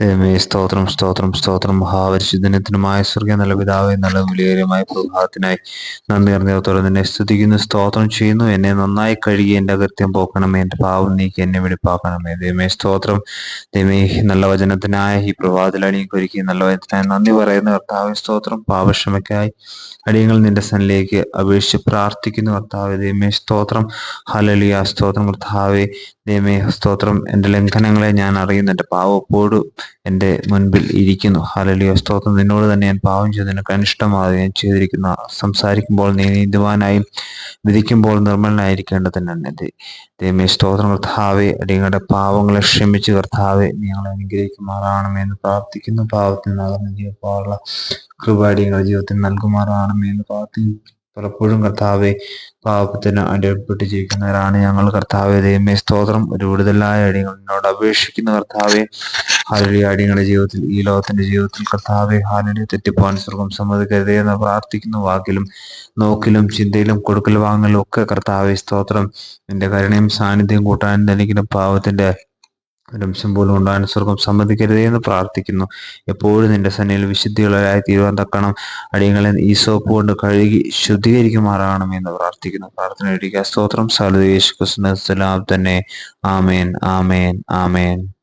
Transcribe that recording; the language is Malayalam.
ദൈവമേ സ്തോത്രം സ്തോത്രം സ്തോത്രം. മഹാപരിശുദ്ധനത്തിനുമായ സ്വർഗീയ നല്ല പിതാവേ നല്ല വിലയേറിയമായ പ്രഭാതത്തിനായി നന്ദി അറിഞ്ഞത്തോടെ നിന്നെ സ്തുതിക്കുന്നു സ്തോത്രം ചെയ്യുന്നു. എന്നെ നന്നായി കഴുകി എന്റെ അകൃത്യം പോക്കണമേ എന്റെ പാവം നീക്കി എന്നെ വെടിപ്പാക്കണമേ. ദൈവമേ സ്തോത്രം. ദൈവമേ നല്ല വചനത്തിനായ ഈ പ്രഭാതത്തിൽ അടിയൊരുക്കി നല്ല വചനത്തിനായി നന്ദി പറയുന്ന. കർത്താവ് സ്തോത്രം. പാപക്ഷമയ്ക്കായി അടിയങ്ങൾ നിന്റെ സനിലേക്ക് അപേക്ഷിച്ച് പ്രാർത്ഥിക്കുന്നു കർത്താവ്. ദൈവമേ സ്തോത്രം. ഹലലിയ സ്തോത്രം കർത്താവെ. ദൈവമേ സ്തോത്രം. എന്റെ ലംഘനങ്ങളെ ഞാൻ അറിയുന്നു. എന്റെ പാവപ്പോഴും എന്റെ മുൻപിൽ ഇരിക്കുന്നു. ഹലലിയ സ്തോത്രം. നിന്നോട് തന്നെ ഞാൻ പാവം ചെയ്ത്. നിനക്ക് അനിഷ്ടമാകും ഞാൻ ചെയ്തിരിക്കുന്ന. സംസാരിക്കുമ്പോൾ നീ നീതിവാനായും വിധിക്കുമ്പോൾ നിർമ്മലനായിരിക്കേണ്ടത് തന്നെ. ദൈവമേ സ്തോത്രം. കർത്താവെ അടിയങ്ങളുടെ പാവങ്ങളെ ക്ഷമിച്ച് കർത്താവെ ഞങ്ങളെ അനുഗ്രഹിക്കുമാറാണെന്ന് പ്രാർത്ഥിക്കുന്നു. പാവത്തിൽ നിന്ന് ജീവിക്കാനുള്ള കൃപ അടിയങ്ങളുടെ ജീവിതത്തിൽ നൽകുമാറാണെന്ന് പ്രാർത്ഥിക്കുന്നു. പലപ്പോഴും കർത്താവെ പാപത്തിന് അടിപ്പെട്ട് ജീവിക്കുന്നവരാണ് ഞങ്ങൾ. കർത്താവെ ദൈവമേ സ്തോത്രം. ഒരു വിടുതലായ അടിയങ്ങൾ അപേക്ഷിക്കുന്ന കർത്താവെ. ഹാലലി അടിയങ്ങളുടെ ജീവിതത്തിൽ ഈ ലോകത്തിന്റെ ജീവിതത്തിൽ കർത്താവെ ഹാലലി തെറ്റിപ്പോവാൻ സ്വർഗം സമ്മതിക്കരുതേ എന്ന് പ്രാർത്ഥിക്കുന്ന. വാക്കിലും നോക്കിലും ചിന്തയിലും കൊടുക്കൽ വാങ്ങലും ഒക്കെ കർത്താവെ സ്തോത്രം. എന്റെ കരുണയും സാന്നിധ്യം കൂട്ടാൻ തനിക്കുന്ന പാവത്തിന്റെ ഒരംശം പോലും ഉണ്ടാകാൻ സ്വർഗം എന്ന് പ്രാർത്ഥിക്കുന്നു. എപ്പോഴും നിന്റെ സന്നിയിൽ വിശുദ്ധിയുള്ളവരായി തീരുവാൻ തക്കണം അടിയങ്ങളെ ഈ സോപ്പ് കൊണ്ട് കഴുകി ശുദ്ധീകരിക്കുമാറാകണം എന്ന് പ്രാർത്ഥിക്കുന്നു. പ്രാർത്ഥന സ്തോത്രം. സാലുദേശ് യേശു തന്നെ. ആമേൻ. ആമേൻ. ആമേൻ.